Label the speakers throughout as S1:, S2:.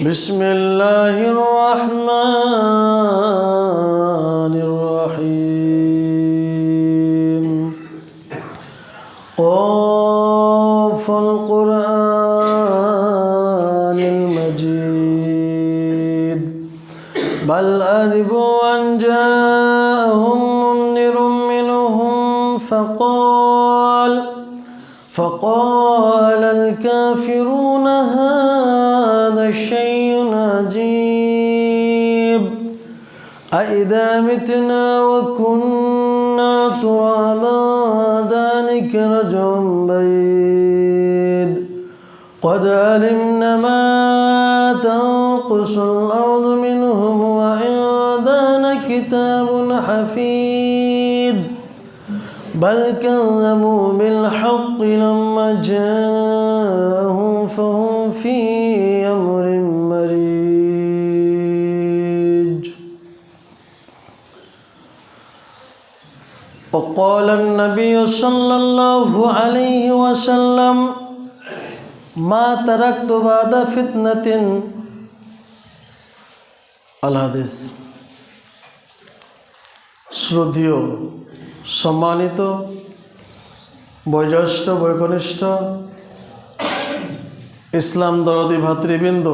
S1: بسم الله الرحمن متنا وكنا ترابا. ذلك رجع بعيد. قد علمنا ما تنقص الأرض منهم وعندنا كتاب حفيظ بل كذبوا بالحق لما جاءهم وقال النبي صلى الله عليه وسلم ما تركت بعد فتنة الحديث শ্রদ্ধীয় সম্মানিত বয়োজ্যেষ্ঠ বৈকনিষ্ঠ ইসলাম দরদি ভাতৃবৃন্দ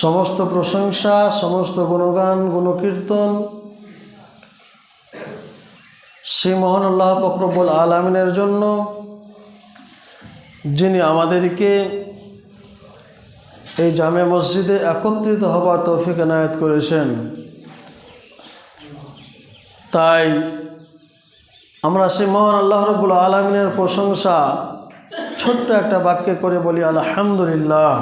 S1: সমস্ত প্রশংসা সমস্ত গুণগান গুণকীর্তন শ্রী মোহন আল্লাহ ফকরবুল আলমিনের জন্য যিনি আমাদেরকে এই জামে মসজিদে একত্রিত হবার তৌফিক এনায়ত করেছেন, তাই আমরা সেই মহান আল্লাহ রবুল আলমিনের প্রশংসা ছোট্ট একটা বাক্যে করে বলি, আলহামদুলিল্লাহ।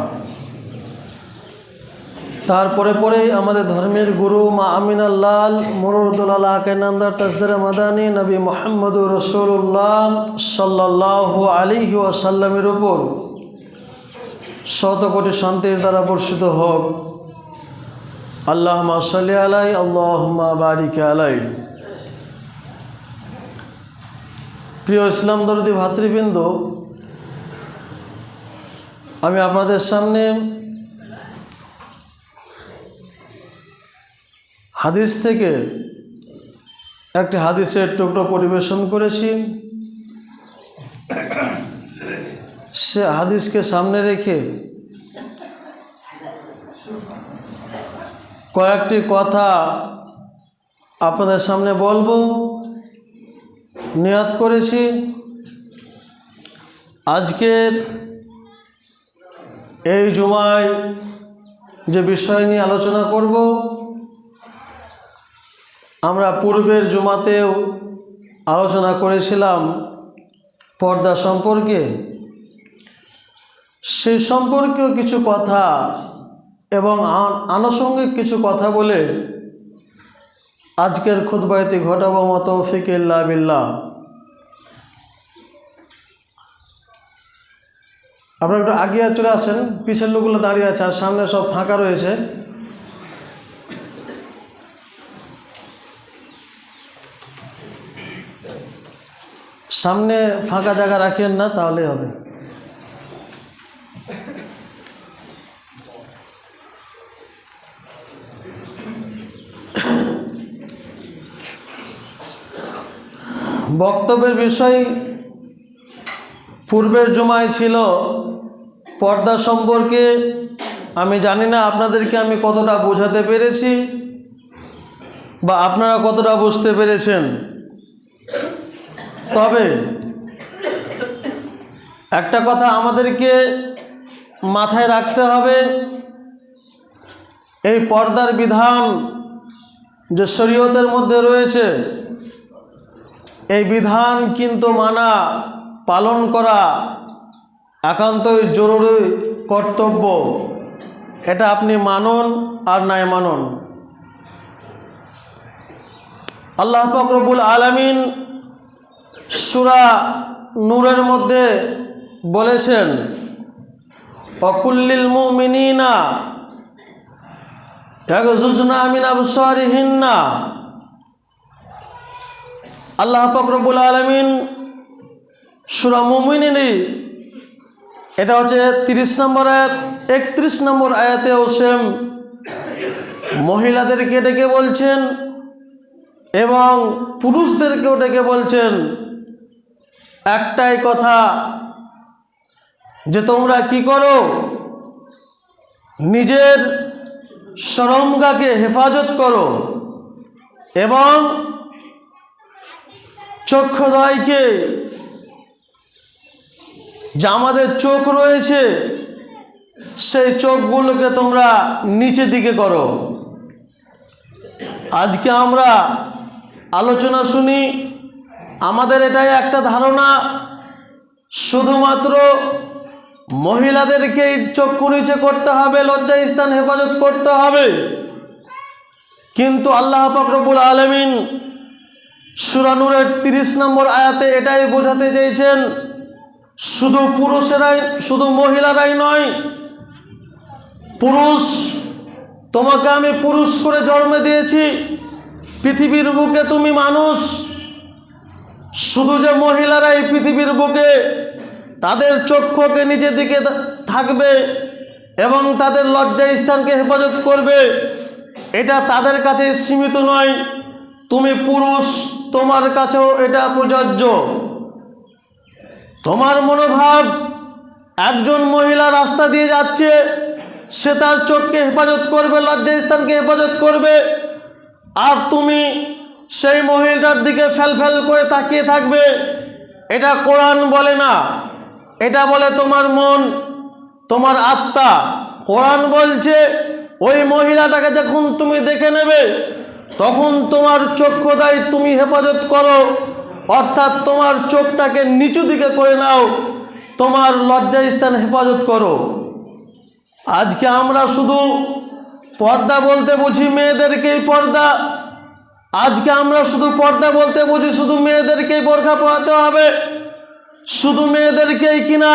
S1: তারপরে পরেই আমাদের ধর্মের গুরু মা আমিনাল্লাল মুরুদুল্লাহ কেনান্দার তসদর মাদানী, নবী মোহাম্মদুর রসুল্লাহ সাল্লাহ আলিহি ওয়াসাল্লামের উপর। শত কোটি শান্তির দ্বারা বর্ষিত হোক। আল্লাহ সাল্লি আলাই আল্লাহ বারিক আলাই। প্রিয় ইসলাম দরদি ভাতৃবৃন্দ, আমি আপনাদের সামনে হাদিস থেকে একটি হাদিসের টুকরো পরিবেশন করেছি। সে হাদিসকে সামনে রেখে কয়েকটি কথা আপনাদের সামনে বলব। নিয়াত করেছি। আজকের এই জুমায় যে বিষয় নিয়ে আলোচনা করব আমরা পূর্বের জুমাতেও আলোচনা করেছিলাম পর্দা সম্পর্কে। সে সম্পর্কেও কিছু কথা এবং আনুষঙ্গিক কিছু কথা বলে আজকের খুদবায়তি ঘটাবো মতো ফিকিল্লা বিল্লাহ। আপনারা একটু আগিয়ে চলে আসেন, পিছের লোকগুলো দাঁড়িয়ে আছে আর সামনে সব ফাঁকা রয়েছে। সামনে ফাঁকা জায়গা রাখেন না, তাহলেই হবে। বক্তব্যের বিষয়, পূর্বের জমায় ছিল, পর্দা সম্পর্কে আমি জানি না, আপনাদেরকে আমি কতটা বোঝাতে পেরেছি বা আপনারা কতটা বুঝতে পেরেছেন। তবে একটা কথা আমাদেরকে মাথায় রাখতে হবে, এই পর্দার বিধান যে শরীয়তের মধ্যে রয়েছে, এই বিধান কিন্তু মানা, পালন করা একান্তই জরুরি কর্তব্য। এটা আপনি মানুন আর নাই মানুন। আল্লাহ ফকরবুল আলমিন সুরা নূরের মধ্যে বলেছেন, অকুল্লিল মুমিনিনা একজুজনা আমিন আবসারিহিন্না। আল্লাহ ফকরবুল আলমিন সুরা মুমিনী এটা হচ্ছে তিরিশ নম্বর আয়াত, একত্রিশ নম্বর আয়াতেও সেম মহিলাদেরকে ডেকে বলছেন এবং পুরুষদেরকেও ডেকে বলছেন একটাই কথা, যে তোমরা কি করো? নিজের সরমগাকে হেফাজত করো এবং চক্ষুদয়কে, যে আমাদের চোখ রয়েছে, সেই চোখগুলোকে তোমরা নিচে দিকে করো। আজকে আমরা আলোচনা শুনি আমাদের এটাই একটা ধারণা। শুধুমাত্র মহিলাদেরকেই চক্ষু নিচে করতে হবে লজ্জা স্থান হেফাজত করতে হবে। কিন্তু আল্লাহ ফকরবুল আলমিন সুরানুরের তিরিশ নম্বর আয়াতে এটাই বোঝাতে চেয়েছেন, শুধু পুরুষেরাই, শুধু মহিলারাই নয়, পুরুষ, তোমাকে আমি পুরুষ করে জন্মে দিয়েছি, পৃথিবীর বুকে তুমি মানুষ। শুধু যে মহিলারা এই পৃথিবীর বুকে তাদের চক্ষুকে নিজের দিকে থাকবে এবং তাদের লজ্জা স্থানকে হেফাজত করবে, এটা তাদের কাছে সীমিত নয়। তুমি পুরুষ, তোমার কাছেও এটা প্রযোজ্য। তোমার মনোভাব, একজন মহিলা রাস্তা দিয়ে যাচ্ছে, সে তার চোখকে হেফাজত করবে, লজ্জা স্থানকে হেফাজত করবে, আর তুমি সেই মহিলার দিকে ফেল করে তাকিয়ে থাকবে। এটা কোরআন বলে না। এটা বলে তোমার মন, তোমার আত্মা। কোরআন বলছে, ওই মহিলাটাকে যখন তুমি দেখে নেবে, তখন তোমার চক্ষুদায় তুমি হেফাজত করো। অর্থাৎ তোমার চোখটাকে নিচু দিকে করে নাও। তোমার লজ্জা স্থান হেফাজত করো। আজকে আমরা শুধু পর্দা বলতে বুঝি, মেয়েদেরকেই পর্দা। আজকে আমরা শুধু পর্দা বলতে বুঝি, শুধু মেয়েদেরকেই বোরখা পড়াতে হবে। শুধু মেয়েদেরকেই কিনা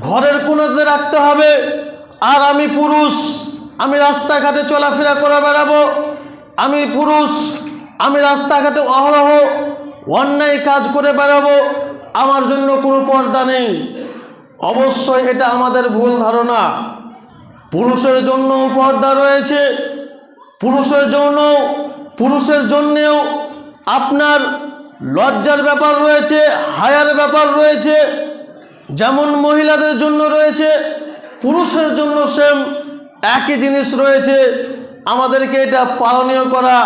S1: ঘরের কোনোতে রাখতে হবে। আর আমি পুরুষ, আমি রাস্তাঘাটে চলাফেরা করে বেড়াবো। আমি পুরুষ, আমি রাস্তাঘাটে অহরহ, অন্যায় কাজ করে বেড়াবো। আমার জন্য কোনো পর্দা নেই। অবশ্যই এটা আমাদের ভুল ধারণা। পুরুষের জন্য পর্দা রয়েছে। পুরুষের জন্য পুরুষের জন্যেও আপনার লজ্জার ব্যাপার রয়েছে, হায়ার ব্যাপার রয়েছে, যেমন মহিলাদের জন্য রয়েছে, পুরুষের জন্য সেম একই জিনিস রয়েছে। আমাদেরকে এটা পালনীয় করা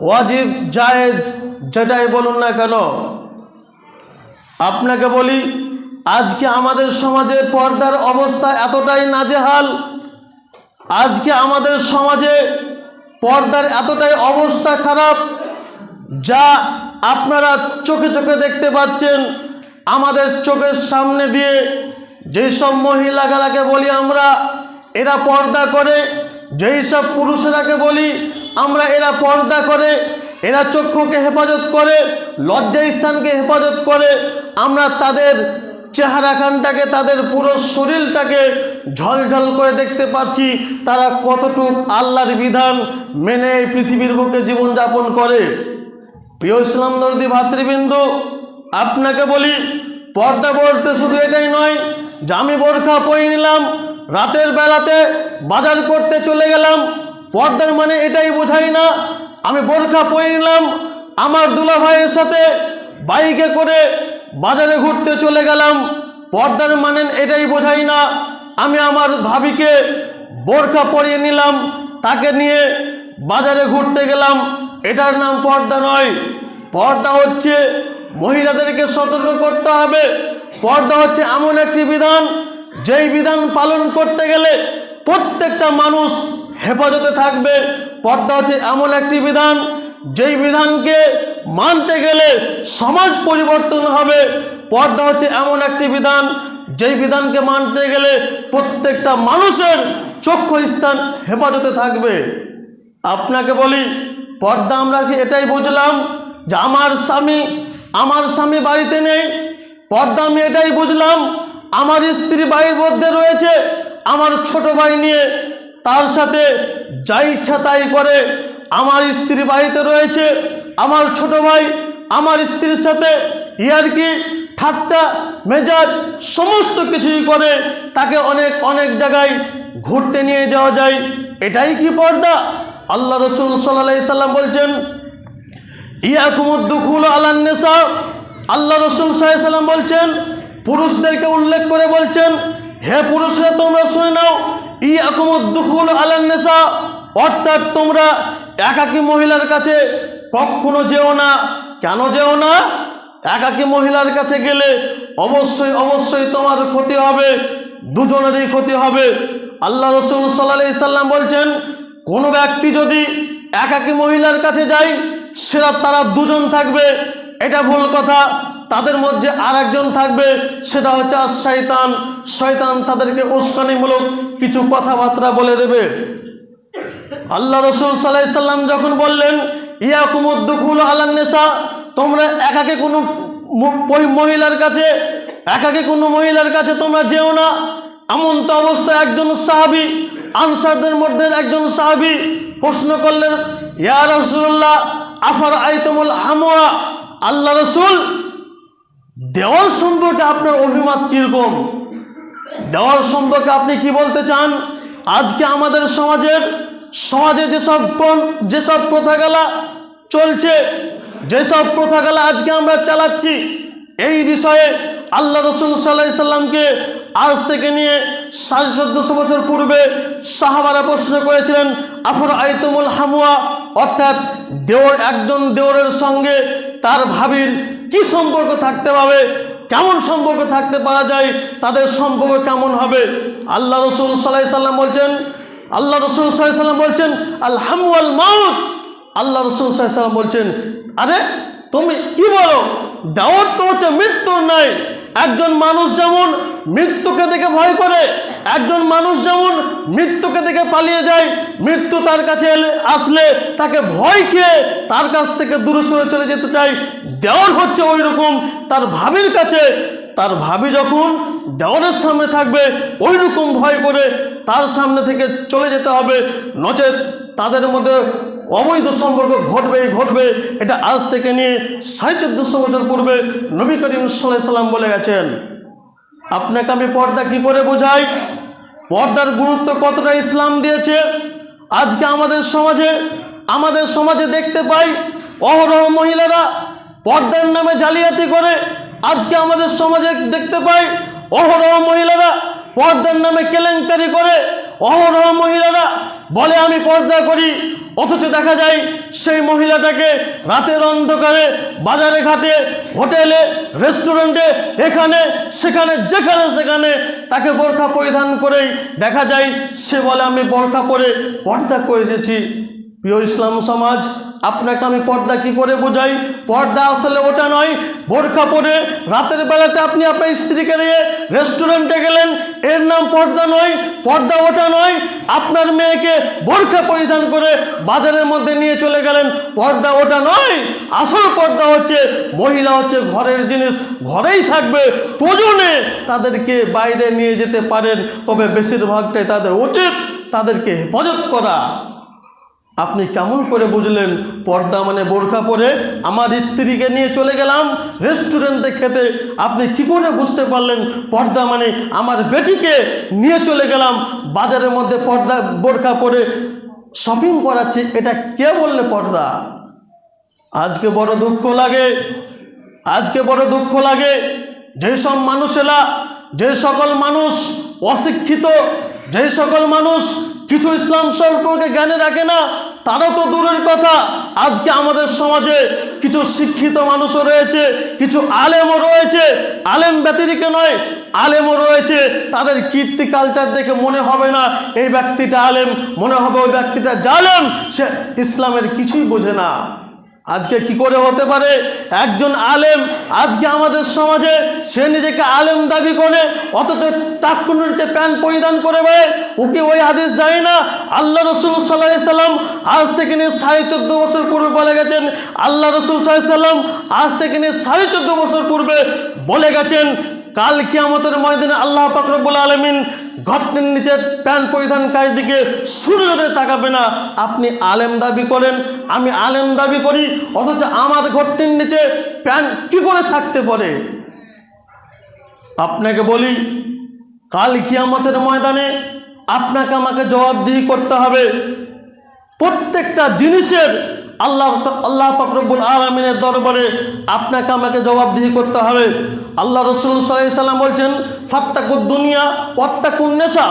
S1: ওয়াজিব, জায়েজ, যেটাই বলুন না কেন। আপনাকে বলি, আজকে আমাদের সমাজে পর্দার অবস্থা এতটাই নাজেহাল। আজকে আমাদের সমাজে পর্দার এতটাই অবস্থা খারাপ যা আপনারা চোখে চোখে দেখতে পাচ্ছেন। আমাদের চোখের সামনে দিয়ে যেসব মহিলাগুলাকে বলি আমরা, এরা পর্দা করে। যেই সব পুরুষেরাকে বলি আমরা, এরা পর্দা করে। এরা চক্ষুকে হেফাজত করে লজ্জা স্থানকে হেফাজত করে। আমরা তাদের চেহারাখানটাকে, তাদের পুরো শরীরটাকে ঝলঝল করে দেখতে পাচ্ছি। তারা কতটুক আল্লাহর বিধান মেনে এই পৃথিবীর বুকে জীবনযাপন করে। প্রিয় ইসলাম দর্দি ভাতৃবৃন্দ, আপনাকে বলি, পর্দা বলতে শুধু এটাই নয় আমি বোরখা পরে নিলাম, রাতের বেলাতে বাজার করতে চলে গেলাম। পর্দার মানে এটাই বোঝাই না, আমি বোরখা পরে নিলাম, আমার দুলা ভাইয়ের সাথে বাইকে করে বাজারে ঘুরতে চলে গেলাম। পর্দার মানেন এটাই বোঝাই না। আমি আমার ভাবিকে বোরখা পরিয়ে নিলাম। তাকে নিয়ে বাজারে ঘুরতে গেলাম। এটার নাম পর্দা নয়। পর্দা হচ্ছে মহিলাদেরকে সতর্ক করতে হবে। পর্দা হচ্ছে এমন একটি বিধান, যেই বিধান পালন করতে গেলে প্রত্যেকটা মানুষ হেফাজতে থাকবে। পর্দা হচ্ছে এমন একটি বিধান, যেই বিধানকে মানতে গেলে সমাজ পরিবর্তন হবে। পর্দা হচ্ছে এমন একটি বিধান, যেই বিধানকে মানতে গেলে প্রত্যেকটা মানুষের চক্ষু স্থান হেফাজতে থাকবে। আপনাকে বলি, পর্দা আমরা এটাই বুঝলাম যে আমার স্বামী আমার স্বামী বাড়িতে নেই? পর্দা আমি এটাই বুঝলাম, আমার স্ত্রী বাড়ির মধ্যে রয়েছে, আমার ছোট ভাই নিয়ে তার সাথে যা ইচ্ছা তাই করে, আমার স্ত্রী বাড়িতে রয়েছে আমার ছোট ভাই, আমার স্ত্রীর সাথে ইয়ারকি, ঠাট্টা, মেজাজ, সমস্ত কিছুই করে, তাকে অনেক অনেক জায়গায় ঘুরতে নিয়ে যাওয়া যায়। এটাই কি পর্দা? আল্লাহ রসুল সাল্লাহ সাল্লাম বলছেন ইয়াকুমুদ্দুকুল আলান্নেসা আল্লাহ রসুল সাল্লাম বলছেন, পুরুষদেরকে উল্লেখ করে বলছেন, হে পুরুষরা, তোমরা শুনে নাও ইয়াকুমুদ্দুকুল আলান্নেসা অর্থাৎ তোমরা একাকী মহিলার কাছে কখনো যেও না। কেন যেও না? একাকী মহিলার কাছে গেলে অবশ্যই অবশ্যই তোমার ক্ষতি হবে, দুজনেরই ক্ষতি হবে। আল্লাহ রসুল সাল্লাহ সাল্লাম বলছেন, কোনো ব্যক্তি যদি একাকী মহিলার কাছে যায়, সেরা তারা দুজন থাকবে। এটা ভুল কথা। তাদের মধ্যে আর একজন থাকবে, সেটা হচ্ছে আর শয়তান। শয়তান তাদেরকে উস্কানিমূলক কিছু কথাবার্তা বলে দেবে। আল্লাহ রসুল সাল্লাহ সাল্লাম যখন বললেন ইয়াকুমুদ্দুকুল আলান্নেসা তোমরা একাকে কোনো মহিলার কাছে, একাকে কোনো মহিলার কাছে তোমরা যেও না। এমন তো অবস্থায় একজন সাহাবি, আনসারদের মধ্যে একজন সাহাবি প্রশ্ন করলেন, ইয়া রসুল্লাহ আফার আইতমুল হামুয়া আল্লাহ রসুল, দেওয়াল সম্পর্কে আপনার অভিমত কীরকম? দেওয়াল সম্পর্কে আপনি কি বলতে চান? আজকে আমাদের সমাজের সমাজে যেসব যেসব প্রথাগালা চলছে, যেসব প্রথাগালা আজকে আমরা চালাচ্ছি, এই বিষয়ে আল্লাহ রসুল সাল্লাহ সাল্লামকে আজ থেকে নিয়ে সাড়ে চোদ্দশো বছর পূর্বে সাহাবারা প্রশ্ন করেছিলেন, আফর আইতমুল হামুয়া অর্থাৎ দেওর, একজন দেওরের সঙ্গে তার ভাবির কি সম্পর্ক থাকতে পাবে কেমন সম্পর্ক থাকতে পারা যায়? তাদের সম্পর্ক কেমন হবে? আল্লাহ রসুল সাল্লাহ সাল্লাম বলছেন আল্লাহ রসুল সাল্লাম বলছেন, আলহামু আল মাউত আল্লাহ রসুল সাল্লাম বলছেন, আরে, তুমি কি বলো? দাওয়াত তো হচ্ছে মৃত্যুর নাই একজন মানুষ যেমন মৃত্যুকে দেখে ভয় করে, একজন মানুষ যেমন মৃত্যুকে দেখে পালিয়ে যায়, মৃত্যু তার কাছে আসলে তাকে ভয় খেয়ে তার কাছ থেকে দূরে সরে চলে যেতে চায়। দেওয়ার হচ্ছে ওই রকম তার ভাবির কাছে। তার ভাবি যখন দেওয়ারের সামনে থাকবে ওই রকম ভয় করে তার সামনে থেকে চলে যেতে হবে। নচেত তাদের মধ্যে অবৈধ সম্পর্ক ঘটবেই ঘটবে। এটা আজ থেকে নিয়ে সাড়ে চোদ্দোশো বছর পূর্বে নবী করিম সাল্লাম বলে গেছেন। আপনাকে আমি পর্দা কি করে বোঝাই? পর্দার গুরুত্ব কতটা ইসলাম দিয়েছে? আজকে আমাদের সমাজে আমাদের সমাজে দেখতে পাই অহরহ মহিলারা পর্দার নামে জালিয়াতি করে। আজকে আমাদের সমাজে দেখতে পাই অহরহ মহিলারা পর্দার নামে কেলেঙ্কারি করে অহরহ মহিলারা বলে, আমি পর্দা করি। অথচ দেখা যায় সেই মহিলাটাকে রাতের অন্ধকারে বাজারে ঘাটে, হোটেলে, রেস্টুরেন্টে, এখানে, সেখানে, যেখানে, সেখানে তাকে বোরখা পরিধান করেই দেখা যায়, সে বলে, আমি বোরখা পরে পর্দা করে এসেছি। প্রিয় ইসলাম সমাজ, আপনাকে আমি পর্দা কি করে বোঝাই? পর্দা আসলে ওটা নয়, বোরখা পরে রাতের বেলাতে আপনি আপনার স্ত্রীকে নিয়ে রেস্টুরেন্টে গেলেন, এর নাম পর্দা নয়, পর্দা ওটা নয়, আপনার মেয়েকে বোরখা পরিধান করে বাজারের মধ্যে নিয়ে চলে গেলেন, পর্দা ওটা নয়, আসল পর্দা হচ্ছে, মহিলা হচ্ছে ঘরের জিনিস, ঘরেই থাকবে, প্রয়োজনে তাদেরকে বাইরে নিয়ে যেতে পারেন, তবে বেশিরভাগটাই তাদের উচিত তাদেরকে হেফাজত করা। আপনি কেমন করে বুঝলেন? পর্দা মানে বোরখা পরে আমার স্ত্রীকে নিয়ে চলে গেলাম রেস্টুরেন্টে খেতে। আপনি কি করে বুঝতে পারলেন? পর্দা মানে আমার বেটিকে নিয়ে চলে গেলাম বাজারের মধ্যে পর্দা, বোরখা পরে। শপিং করাচ্ছি, এটা কে বললে পর্দা? আজকে বড় দুঃখ লাগে, আজকে বড় দুঃখ লাগে। যেসব মানুষেরা, যে সকল মানুষ অশিক্ষিত, যে সকল মানুষ কিছু ইসলাম সম্পর্কে জ্ঞানে রাখে না তারা তো দূরের কথা। আজকে আমাদের সমাজে কিছু শিক্ষিত মানুষও রয়েছে, কিছু আলেমও রয়েছে। আলেম ব্যতিরিকে নয়, আলেমও রয়েছে। তাদের কীর্তি কালচার দেখে মনে হবে না, এই ব্যক্তিটা আলেম, মনে হবে ওই ব্যক্তিটা জালেম। সে ইসলামের কিছুই বোঝে না। আজকে কি করে হতে পারে? একজন আলেম আজকে আমাদের সমাজে, সে নিজেকে আলেম দাবি করে, অথচ তাৎক্ষণিক যে প্যান্ট পরিধান করে বেড়ে ওকে ওই আদেশ যায় না? আল্লাহ রসুল সাল্লাহ সাল্লাম আজ থেকে নিয়ে সাড়ে চোদ্দ বছর পূর্বে বলে গেছেন, আল্লাহ রসুল সাল্লাহ সাল্লাম আজ থেকে নিয়ে সাড়ে চোদ্দ বছর পূর্বে বলে গেছেন কাল কিয়ামতের ময়দানে আল্লাহ পাকরবুল আলমিন ঘটনের নিচে প্যান্ট পরিধানকারীর দিকে সূর্যরে তাকাবে না। আপনি আলেম দাবি করেন, আমি আলেম দাবি করি, অথচ আমার ঘটনির নিচে প্যান্ট কি করে থাকতে পারে? আপনাকে বলি, কাল কিয়ামতের ময়দানে আপনাকে আমাকে জবাবদিহি করতে হবে। প্রত্যেকটা জিনিসের আল্লাহ আল্লাহ ফকরবুল আলমিনের দরবারে আপনাকে আমাকে জবাবদিহি করতে হবে। আল্লাহ রসুল সাল্লাহ সাল্লাম বলছেন, ফাত্তাকুদ দুনিয়া, ওয়াত্তাকুন নেশা।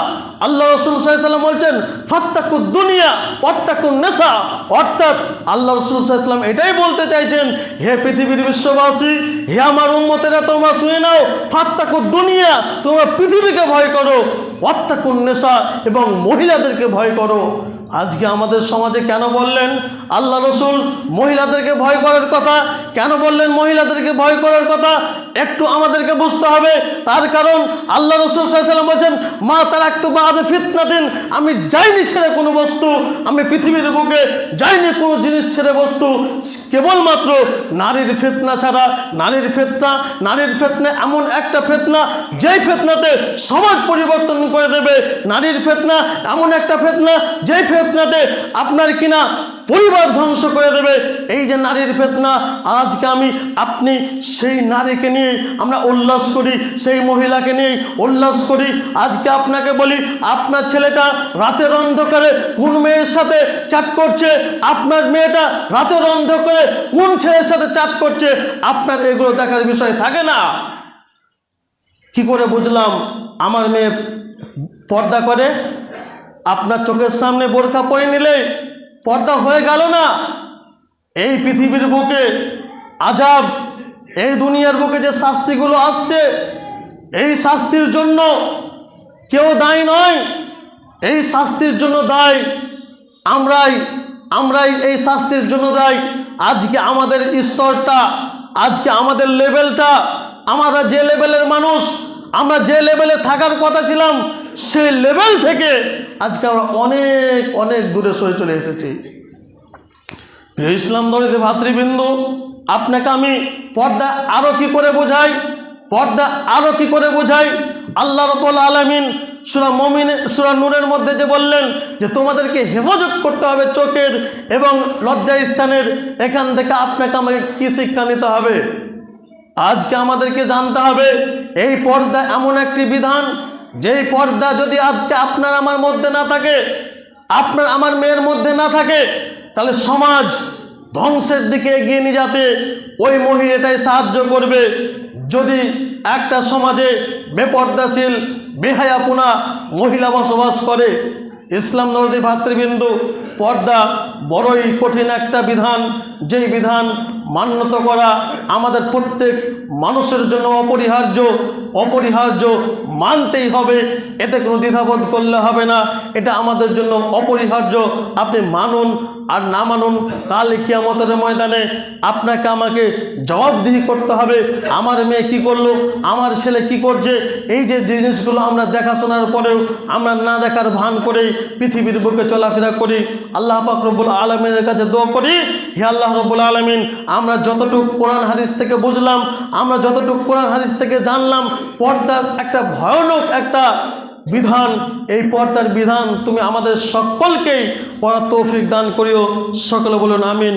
S1: আল্লাহ রসুল সাল্লাম বলছেন, ফাত্তাকুদ দুনিয়া, ওয়াত্তাকুন নেশা। অর্থাৎ আল্লাহ রসুল সাল্লাম এটাই বলতে চাইছেন, হে পৃথিবীর বিশ্ববাসী, হে আমার উম্মতেরা, তোমরা শুনে নাও, ফাত্তাকুদ দুনিয়া, তোমরা পৃথিবীকে ভয় করো। ওয়াত্তাকুন নেশা এবং মহিলাদেরকে ভয় করো। আজকে আমাদের সমাজে কেন বললেন আল্লাহ রসুল? মহিলাদেরকে ভয় করার কথা। কেন বললেন মহিলাদেরকে ভয় করার কথা? একটু আমাদেরকে বুঝতে হবে। তার কারণ আল্লাহ রসুল সাল্লাম বলছেন, মা তার একটু বাদে ফিতনা দিন আমি যাইনি ছেড়ে কোনো বস্তু। আমি পৃথিবীর বুকে যাইনি কোনো জিনিস ছেড়ে বস্তু। কেবলমাত্র নারীর ফেতনা ছাড়া। নারীর ফেতনা নারীর ফেতনা এমন একটা ফেতনা, যেই ফেতনাতে সমাজ পরিবর্তন করে দেবে। নারীর ফেতনা এমন একটা ফেতনা, যেই ফেতনাতে আপনার কিনা পরিবার ধ্বংস করে দেবে। এই যে নারীর ফেতনা, আজকে আমি আপনি সেই নারীকে নিয়ে আমরা উল্লাস করি, সেই মহিলাকে নিয়ে উল্লাস করি। আজকে আপনাকে বলি, আপনার ছেলেটা রাতের অন্ধকারে কোন মেয়ের সাথে চাট করছে? আপনার মেয়েটা রাতের অন্ধকারে কোন ছেলের সাথে চাট করছে? আপনার এগুলো দেখার বিষয় থাকে না। কি করে বুঝলাম? আমার মেয়ে পর্দা করে, আপনার চোখের সামনে বোরখা পরে নিলে পর্দা হয়ে গেল না। এই পৃথিবীর বুকে আজাব, এই দুনিয়ার বুকে যে শাস্তিগুলো আসছে, এই শাস্তির জন্য কেউ দায়ী নয়। এই শাস্তির জন্য দায় আমরাই আমরাই এই শাস্তির জন্য দায়। আজকে আমাদের স্তরটা, আজকে আমাদের লেভেলটা আমরা যে লেভেলের মানুষ, আমরা যে লেভেলে থাকার কথা ছিলাম সেই লেভেল থেকে আজকে আমরা অনেক অনেক দূরে সরে চলে এসেছি। প্রিয় ইসলাম দরিতে ভাতৃবৃন্দ, আপনাকে আমি পর্দা আরও কি করে বোঝাই? পর্দা আরও কি করে বোঝাই? আল্লাহ রবুল আলমিন সুরা মমিন, সুরা নূরের মধ্যে যে বললেন যে তোমাদেরকে হেফাজত করতে হবে চোখের এবং লজ্জা স্থানের, এখান থেকে আপনাকে আমাকে কী শিক্ষা নিতে হবে? আজকে আমাদেরকে জানতে হবে, এই পর্দা এমন একটি বিধান যেই পর্দা যদি আজকে আপনার আমার মধ্যে না থাকে, আপনার আমার মেয়ের মধ্যে না থাকে, তাহলে সমাজ ধ্বংসের দিকে এগিয়ে নিয়ে যাতে ওই মহিলাটাই সাহায্য করবে। যদি একটা সমাজে বেপর্দাশীল, বেহায়াপুনা মহিলা বসবাস করে, ইসলাম নদী ভাতৃবিন্দু, পর্দা বড়ই কঠিন একটা বিধান। যেই বিধান মান্যত করা আমাদের প্রত্যেক মানুষের জন্য অপরিহার্য। অপরিহার্য মানতেই হবে। এতে কোনো দ্বিধাবোধ করলে হবে না। এটা আমাদের জন্য অপরিহার্য। আপনি মানুন আর না মানুন কাল কিয়ামতের ময়দানে আপনাকে আমাকে জবাবদিহি করতে হবে। আমার মেয়ে কি করল? আমার ছেলে কি করছে? এই যে জিনিসগুলো আমরা দেখাশোনার পরেও আমরা না দেখার ভান করেই পৃথিবীর বুকে চলাফেরা করি, আল্লাহ পাক রব্বুল আলমিনের কাছে দোয়া করি, হে আল্লাহ রব্বুল আলমিন আমরা যতটুকু কোরআন হাদিস থেকে বুঝলাম, আমরা যতটুকু কোরআন হাদিস থেকে জানলাম, পর্দার একটা ভয়ানক একটা বিধান, এই পর্দার বিধান তুমি আমাদের সকলকেই পড়া তৌফিক দান করিও। সকলে বলুন, আমিন।